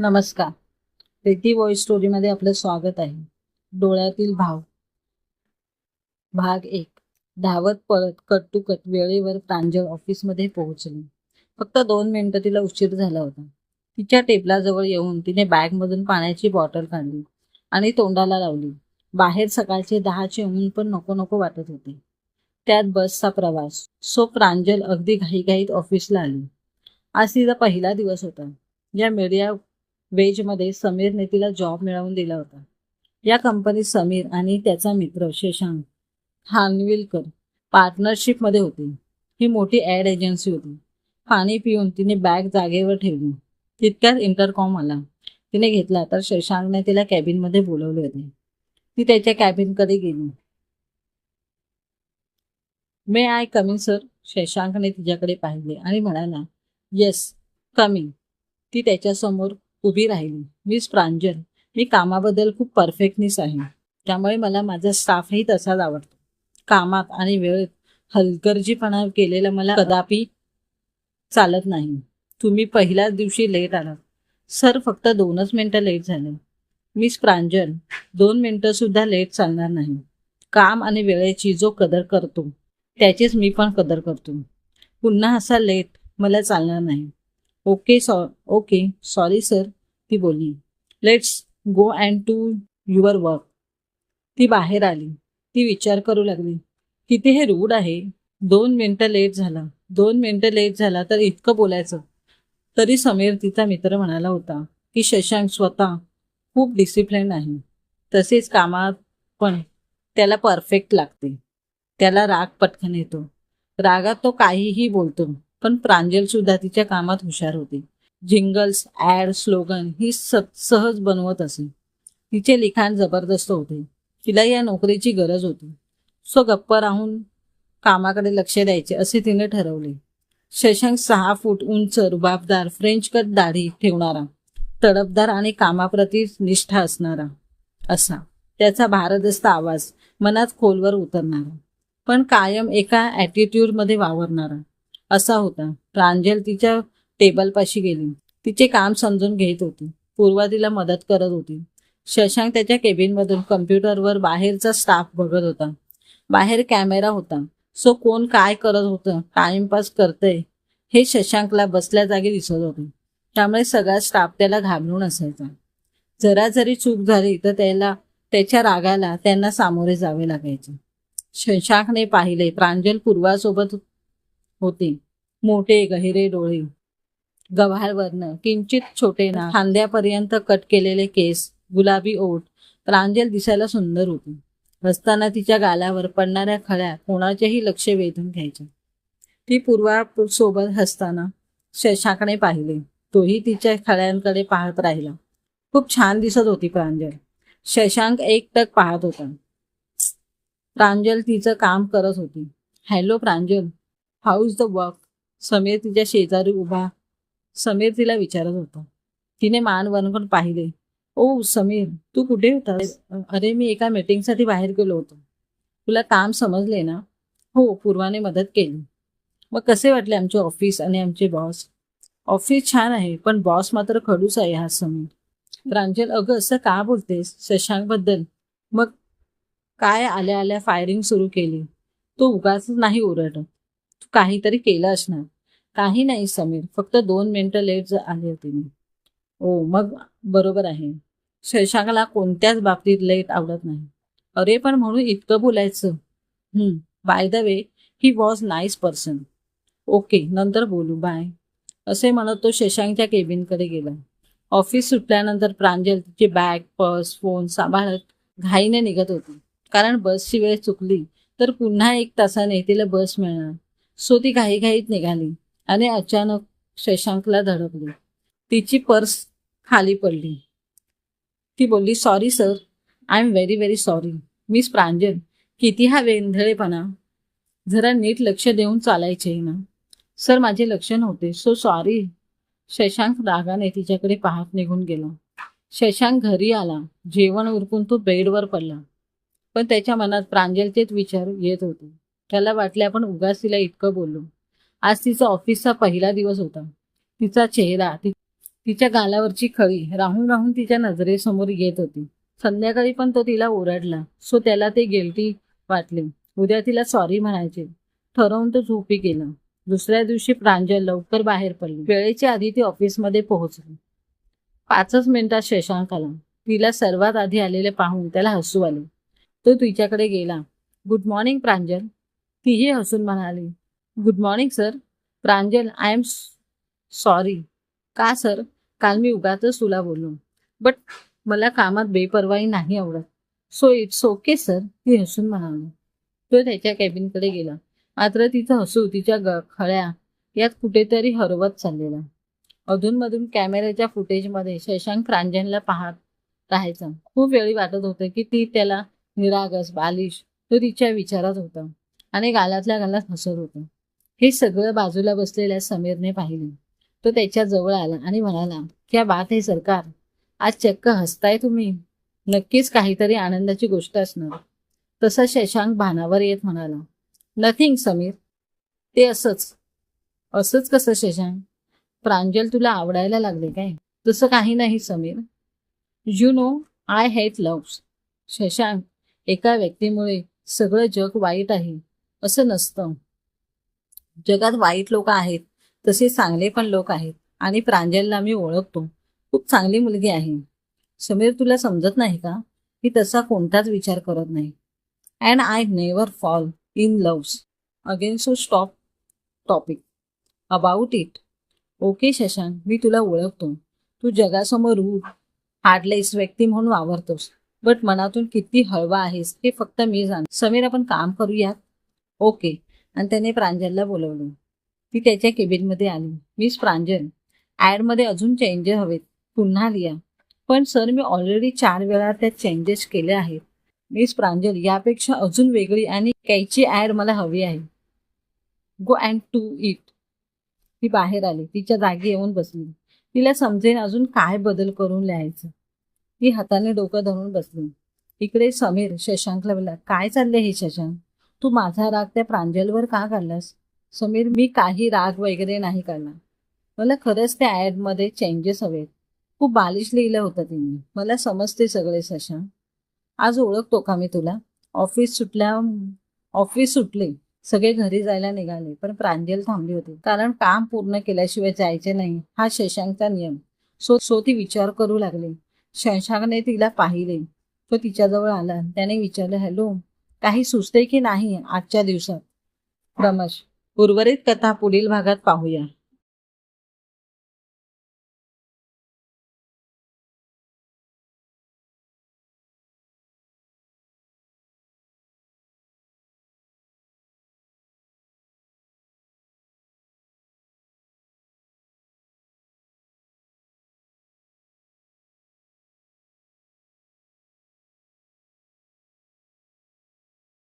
नमस्कार. प्रीती वॉइस स्टोरीमध्ये आपलं स्वागत आहे. डोळ्यातील भाव. भाग एक. धावत पळत कट वेळेवर प्रांजळ ऑफिसमध्ये पोहोचली. फक्त दोन मिनिटं तिला उशीर झाला होता. तिच्या टेबलाजवळ येऊन तिने बॅगमधून पाण्याची बॉटल काढली आणि तोंडाला लावली. बाहेर सकाळचे दहाचे ऊन पण नको नको वाटत होते. त्यात बसचा प्रवास. सो प्रांजल अगदी घाईघाईत ऑफिसला आली. आज तिचा पहिला दिवस होता. या मीडिया वेजमध्ये समीरने तिला जॉब मिळवून दिला होता. या कंपनीत समीर आणि त्याचा मित्र शशांक खानविलकर पार्टनरशिपमध्ये होते. ही मोठी ॲड एजन्सी होती. पाणी पिऊन तिने बॅग जागेवर ठेवली. तितक्यात इंटरकॉम आला. तिने घेतला तर शशांकने तिला कॅबिनमध्ये बोलवले होते. ती त्याच्या कॅबिनकडे गेली. मे आय कमिंग सर शशांकने तिच्याकडे पाहिले आणि म्हणाला येस कमिंग ती त्याच्यासमोर उभी राहिली मी प्रांजल. मी कामाबद्दल खूप परफेक्टनेस आहे. त्यामुळे मला माझा स्टाफही तसाच आवडतो. कामात आणि वेळेत हलगर्जीपणा केलेला मला कदापि चालत नाही. तुम्ही पहिल्याच दिवशी लेट आलात. सर फक्त दोनच मिनटं लेट झाले. मिस प्रांजल. दोन मिनटं सुद्धा लेट चालणार नाही. काम आणि वेळेची जो कदर करतो त्याचीच मी पण कदर करतो. पुन्हा असा लेट मला चालणार नाही. ओके सॉ ओके सॉरी सर ती बोलली. Let's go and to your work ती बाहेर आली. ती विचार करू लागली. किती हे रूड आहे. दोन मिनटं लेट झाला. दोन मिनटं लेट झाला तर इतकं बोलायचं. तरी समीर तिचा मित्र म्हणाला होता की शशांक स्वतः खूप डिसिप्लिन आहे. तसेच कामात पण त्याला परफेक्ट लागते. त्याला राग पटकन येतो. रागात तो काहीही बोलतो. पण प्रांजल सुद्धा तिच्या कामात हुशार होती. जिंगल्स ॲड स्लोगन ही स सहज बनवत असे. तिचे लिखाण जबरदस्त होते. तिला या नोकरीची गरज होती. सो गप्प राहून कामाकडे लक्ष द्यायचे असे तिने ठरवले. शशांक सहा फूट उंच रुबाबदार फ्रेंच कट दाढी ठेवणारा तडपदार आणि कामाप्रती निष्ठा असणारा असा. त्याचा भारदस्त आवाज मनात खोलवर उतरणारा पण कायम एका ॲटिट्यूडमध्ये वावरणारा. असा होता. प्रांजल तिच्या टेबलपाशी गेली. तिचे काम समजून घेत होती. पूर्वा तिला मदत करत होती. शशांक त्याच्या केबिनमधून कम्प्युटरवर बाहेरचा स्टाफ बघत होता. बाहेर कॅमेरा होता. सो कोण काय करत होतं टाइमपास करतंय हे शशांकला बसल्या जागी दिसत होते. त्यामुळे सगळा स्टाफ त्याला घाबरून असायचा. जरा जरी चूक झाली तर त्याला त्याच्या रागाला त्यांना सामोरे जावे लागायचे. शशांकने पाहिले प्रांजल पूर्वासोबत होते. मोठे गहिरे डोळे. गव्हाळ वर्ण किंचित छोटे ना खांद्यापर्यंत कट केलेले केस. गुलाबी ओठ. प्रांजल दिसायला सुंदर होती. हसताना तिच्या गालावर पडणाऱ्या खळ्या कोणाचेही लक्ष वेधून घ्यायच्या. ती पूर्वा सोबत हसताना शशांकने पाहिले. तोही तिच्या खळ्यांकडे पाहत राहिला. खूप छान दिसत होती प्रांजल. शशांक एकटक पाहत होता. प्रांजल तिचं काम करत होती. Hello Pranjal. How is the work Sameer तिच्या शेजारी उभा. समीर तिला विचारत होता. तिने मान वनकून पाहिले. ओ समीर तू कुठे होतास? अरे मी एका मीटिंगसाठी बाहेर गेलो होतो. तुला काम समजले ना? हो पूर्वाने मदत केली. मग कसे वाटले आमचे ऑफिस आणि आमचे बॉस? ऑफिस छान आहे पण बॉस मात्र खडूस आहे हा समीर. प्रांजल अगं असं का बोलतेस? शशांकबद्दल. मग काय आल्या आल्या फायरिंग सुरू केली. तो उगाच नाही ओरडत. तू काहीतरी केलं असणार. काही नाही समीर फक्त दोन मिनिटं लेट आले होते मी. ओ मग बरोबर आहे. शशांकला कोणत्याच बाबतीत लेट आवडत नाही. अरे पण म्हणून इतकं बोलायचं? हम्म by the way he was nice person okay नंतर बोलू बाय असे म्हणत तो शशांकच्या केबिनकडे गेला. ऑफिस सुटल्यानंतर प्रांजल तिची बॅग पर्स फोन सांभाळत घाईने निघत होती. कारण बसची वेळ चुकली तर पुन्हा एक तासाने तिला बस मिळणार. सो ती घाईघाईत निघाली आणि अचानक शशांकला धडकली. तिची पर्स खाली पडली. ती बोलली sorry sir I am very very sorry miss Pranjal किती हा वेंधळेपणा. जरा नीट लक्ष देऊन चालायचे ना. सर माझे लक्ष नव्हते. सो सॉरी शशांक रागाने तिच्याकडे पाहत निघून गेला. शशांक घरी आला. जेवण उरकून तो बेडवर पडला. पण त्याच्या मनात प्रांजलचेच विचार येत होते. त्याला वाटले आपण उगाच तिला इतकं बोललो. आज तिचा ऑफिसचा पहिला दिवस होता. तिचा चेहरा ति तिच्या गालावरची खळी राहून राहून तिच्या नजरेसमोर येत होती. संध्याकाळी पण तो तिला ओरडला. सो त्याला ते गिल्टी वाटले. उद्या तिला सॉरी म्हणायचे. ठरवून तो झोपी गेलं. दुसऱ्या दिवशी प्रांजल लवकर बाहेर पडली. वेळेच्या आधी ती ऑफिसमध्ये पोहोचली. पाचच मिनिटात शशांक आला. तिला सर्वात आधी आलेले पाहून त्याला हसू आले. तो तिच्याकडे गेला. Good morning Pranjal. तीही हसून म्हणाली good morning sir Pranjal I am sorry का सर काल मी उगाच तुला बोललो. बट मला कामात बेपरवाही नाही आवडत. सो इट्स ओके सर ती हसून म्हणाली. तो त्याच्या कॅबिनकडे गेला. मात्र तिचं हसू तिच्या ग खळ्या यात कुठेतरी हरवत चाललेला. अधूनमधून कॅमेऱ्याच्या फुटेजमध्ये शशांक प्रांजनला पाहत राहायचा. खूप वेळी वाटत होतं की ती त्याला निरागस बालिश तो तिच्या विचारात होता. आणि गालातल्या गालात हसत होता. हे सगळं बाजूला बसलेल्या समीरने पाहिले. तो त्याच्याजवळ आला आणि म्हणाला क्या बात आहे सरकार. आज चक्क हसताय तुम्ही. नक्कीच काहीतरी आनंदाची गोष्ट असणार. तसा शशांक भानावर येत म्हणाला नथिंग समीर. ते असंच. असंच कसं शशांक? प्रांजल तुला आवडायला लागले काय? तसं काही नाही Sameer. You know I hate loves Shashank एका व्यक्तीमुळे सगळं जग वाईट आहे. असं नसतं. जगात वाईट लोक आहेत तसे चांगले पण लोक आहेत आणि प्रांजलला मी ओळखतो. खूप चांगली मुलगी आहे. समीर तुला समजत नाही का? मी तसा कोणताच विचार करत नाही. And I never fall in loves again so stop topic about it okay Shashank मी तुला ओळखतो. तू जगासमोर रूढ हार्डलेस व्यक्ती म्हणून वावरतोस. बट मनातून किती हळवा आहेस हे फक्त मी जाण समीर आपण काम करूयात? ओके. आणि त्याने प्रांजलला बोलवलं. ती त्याच्या केबिनमध्ये आली. मिस प्रांजल ॲडमध्ये अजून चेंजेस हवेत. पुन्हा लिहा. पण सर मी ऑलरेडी चार वेळा त्यात चेंजेस केले आहेत. मिस प्रांजल यापेक्षा अजून वेगळी आणि कैची ॲड मला हवी आहे. Go and to it. ती बाहेर आली. तिच्या जागी येऊन बसली. तिला समजेन अजून काय बदल करून लिहायचं. ती हाताने डोकं धरून बसली. इकडे समीर शशांकला बोला काय चाललंय हे शशांक? तू माझा राग त्या प्रांजलवर का काढलास समीर मी काही राग वगैरे नाही काढला मला खरंच त्या ॲडमध्ये चेंजेस हवेत. खूप बालिश लिहिलं होतं तिने. मला समजते सगळे शशांक आज ओळखतो का मी तुला? ऑफिस सुटल्या ऑफिस सुटले. सगळे घरी जायला निघाले पण प्रांजल थांबली होती. कारण काम पूर्ण केल्याशिवाय जायचे नाही हा शशांकचा नियम. सो सो ती विचार करू लागली. शशांकने तिला पाहिले. तो तिच्याजवळ आला. त्याने विचारलं हॅलो काही सुचते की नाही आजच्या दिवसात? रमेश उर्वरित कथा पुढील भागात पाहूया.